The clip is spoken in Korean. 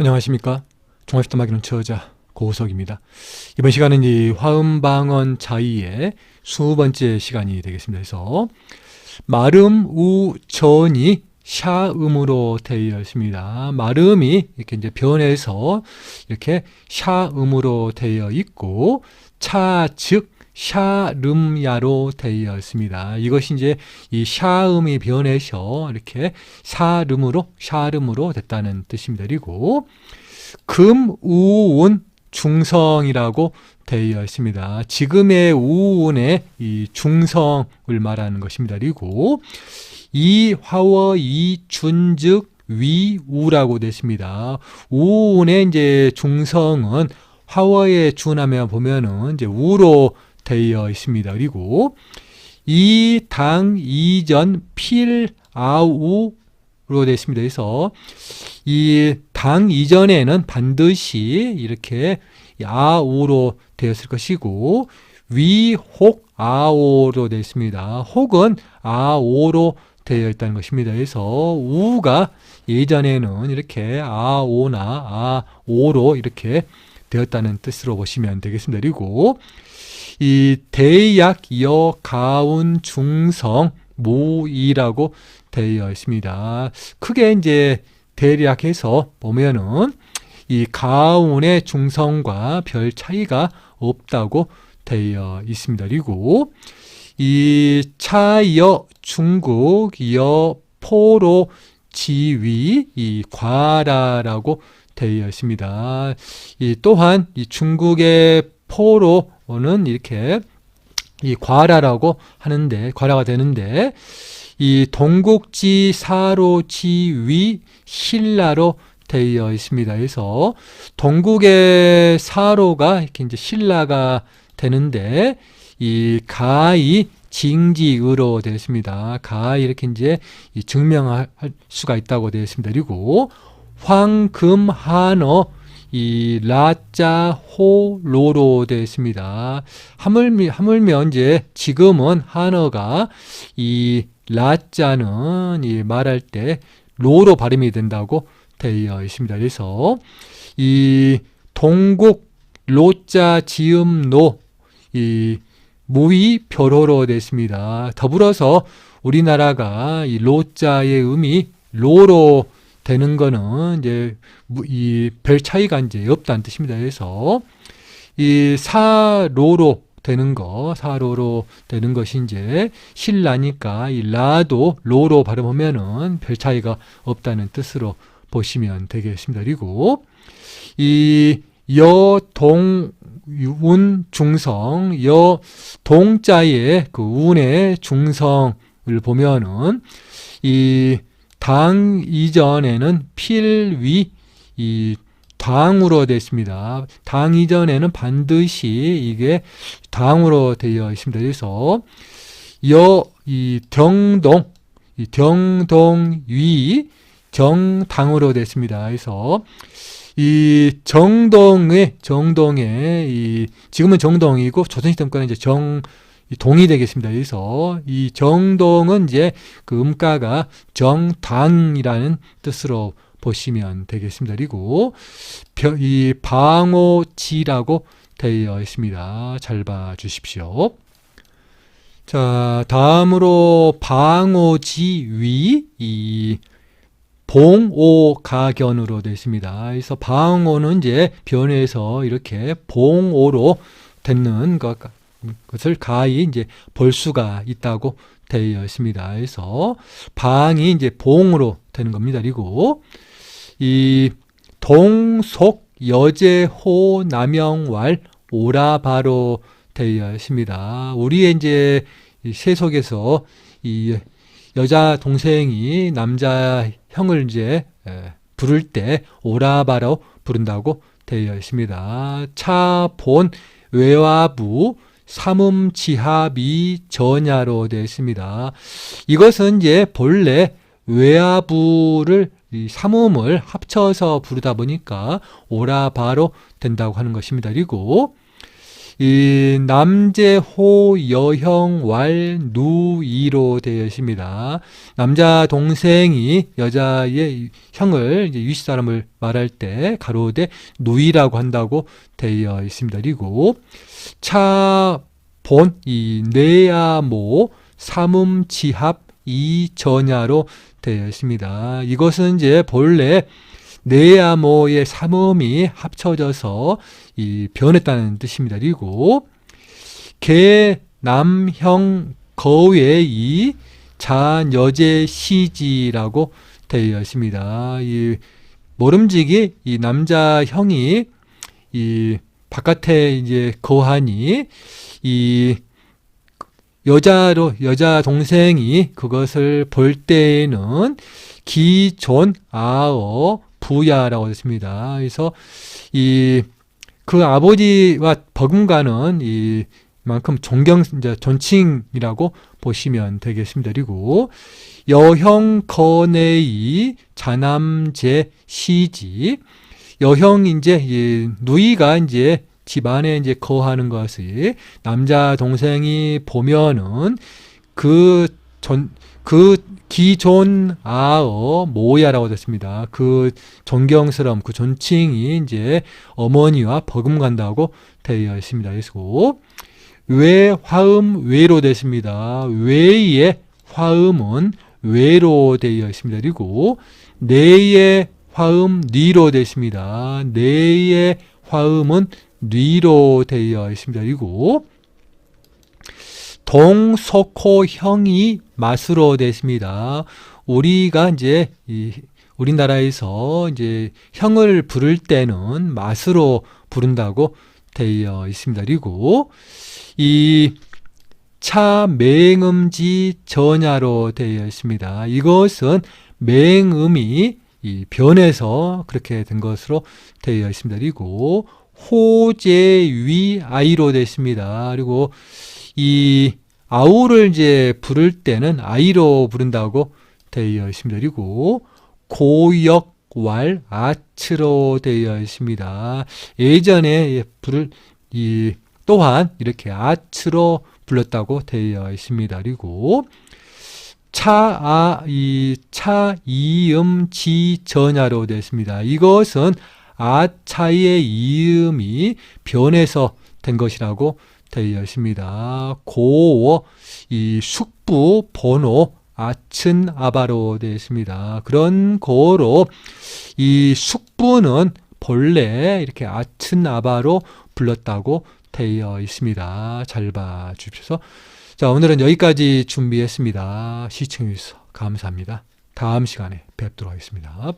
안녕하십니까. 종합시도마기는 저자 고우석입니다. 이번 시간은 이 화음방언 자이의 수 번째 시간이 되겠습니다. 그래서 마름 우 전이 샤음으로 되어 있습니다. 마름이 이렇게 이제 변해서 이렇게 샤음으로 되어 있고 차 즉 샤름야로 되어 있습니다. 이것이 이제 이 샤음이 변해서 이렇게 사름으로 샤름으로 됐다는 뜻입니다. 그리고 금, 우운, 중성이라고 되어 있습니다. 지금의 우운의 이 중성을 말하는 것입니다. 그리고 이 화워 이 준즉 위우라고 됐습니다. 우운의 이제 중성은 화워에 준하면 보면은 이제 우로 되어 있습니다. 그리고 이 당 이전 필 아우로 되어 있습니다. 그래서 이 당 이전에는 반드시 이렇게 아우로 되었을 것이고 위혹 아오로 되어 있습니다. 혹은 아오로 되어 있다는 것입니다. 그래서 우가 예전에는 이렇게 아오나 아오로 이렇게 되었다는 뜻으로 보시면 되겠습니다. 그리고 이 대약 여 가운 중성 모이라고 되어 있습니다. 크게 이제 대략해서 보면은 이 가운의 중성과 별 차이가 없다고 되어 있습니다. 그리고 이 차여 중국 여 포로 지위 이 과라라고 되어 있습니다. 이 또한 이 중국의 포로 는 이렇게 이 과라라고 하는데 과라가 되는데 이 동국지 사로지 위 신라로 되어 있습니다. 그래서 동국의 사로가 이렇게 이제 신라가 되는데 이 가이 징지으로 되어 있습니다. 가이 이렇게 이제 증명할 수가 있다고 되어 있습니다. 그리고 황금한어 이 라자 호로로 되어 있습니다. 하물며, 하물며 이제 지금은 한어가 이 라자는 이 말할 때 로로 발음이 된다고 되어 있습니다. 그래서 이 동국 로자 지음 노이 무의 별호로 됐습니다. 더불어서 우리나라가 이 로자의 음이 로로 되는 거는 이제 이 별 차이가 이제 없다는 뜻입니다. 그래서 이 사로로 되는 거, 사로로 되는 것이 이제 신라니까 이 라도 로로 발음하면은 별 차이가 없다는 뜻으로 보시면 되겠습니다. 그리고 이 여동 운 중성 여 동자의 그 운의 중성을 보면은 이 당 이전에는 필위 이 당으로 됐습니다. 당 이전에는 반드시 이게 당으로 되어 있습니다. 그래서 여이 병동 이 병동위 정당으로 됐습니다. 그래서 이 정동의 정동의 이 지금은 정동이고 조선시대 때는 이제 정 동이 되겠습니다. 그래서 이 정동은 이제 그 음가가 정당이라는 뜻으로 보시면 되겠습니다. 그리고 이 방호지라고 되어 있습니다. 잘 봐 주십시오. 자, 다음으로 방호지 위 이 봉오가견으로 되어 있습니다. 그래서 방오는 이제 변해서 이렇게 봉오로 됐는 것 을 가히 이제 볼 수가 있다고 되어 있습니다. 그래서 방이 이제 봉으로 되는 겁니다. 그리고 이 동속 여제호 남영왈 오라바로 되어 있습니다. 우리의 이제 세속에서 이 여자 동생이 남자 형을 이제 부를 때 오라바로 부른다고 되어 있습니다. 차본 외화부 삼음지합이 전야로 되어 있습니다. 이것은 이제 본래 외화부를 삼음을 합쳐서 부르다 보니까 오라바로 된다고 하는 것입니다. 그리고 이 남제 호 여형 왈 누이로 되어 있습니다. 남자 동생이 여자의 형을 이제 유씨 사람을 말할 때 가로되 누이라고 한다고 되어 있습니다. 그리고 차본 이 내야모 삼음지합 이전야로 되어 있습니다. 이것은 이제 본래 내야모의 삼음이 합쳐져서 이 변했다는 뜻입니다. 그리고 개 남 형 거외이 자여제 시지라고 되어 있습니다. 이 모름지기 이 남자 형이 이 바깥에 이제 거하니 이 여자로 여자 동생이 그것을 볼 때에는 기존 아어 부야라고 했습니다. 그래서 이 그 아버지와 버금가는 이 만큼 존경 이제 존칭이라고 보시면 되겠습니다. 그리고 여형 거내이 자남제 시지 여형 이제 이 누이가 이제 집안에 이제 거하는 것이 남자 동생이 보면은 그 전 그 기존 아어 모야라고 됐습니다. 그 존경스러움, 그 존칭이 이제 어머니와 버금간다고 되어 있습니다. 그래서 외 화음 외로 됐습니다. 외의 화음은 외로 되어 있습니다. 그리고 내의 화음 니로 됐습니다. 내의 화음은 뉘로 되어 있습니다. 그리고 동석호형이 맛으로 됐습니다. 우리가 이제 이 우리나라에서 이제 형을 부를 때는 맛으로 부른다고 되어 있습니다. 그리고 이 차 맹음지 전야로 되어 있습니다. 이것은 맹음이 이 변해서 그렇게 된 것으로 되어 있습니다. 그리고 호재위 아이로 됐습니다. 그리고 이 아우를 이제 부를 때는 아이로 부른다고 되어 있습니다. 그리고 고역 왈 아츠로 되어 있습니다. 예전에 부를 이 또한 이렇게 아츠로 불렀다고 되어 있습니다. 그리고 차아 이 차이음 지 전야로 됐습니다. 이것은 아차의 이음이 변해서 된 것이라고 되어 있습니다. 고어 이 숙부 번호 아친 아바로 되어 있습니다. 그런 고어로 이 숙부는 본래 이렇게 아친 아바로 불렀다고 되어 있습니다. 잘 봐 주십시오. 자, 오늘은 여기까지 준비했습니다. 시청해주셔서 감사합니다. 다음 시간에 뵙도록 하겠습니다.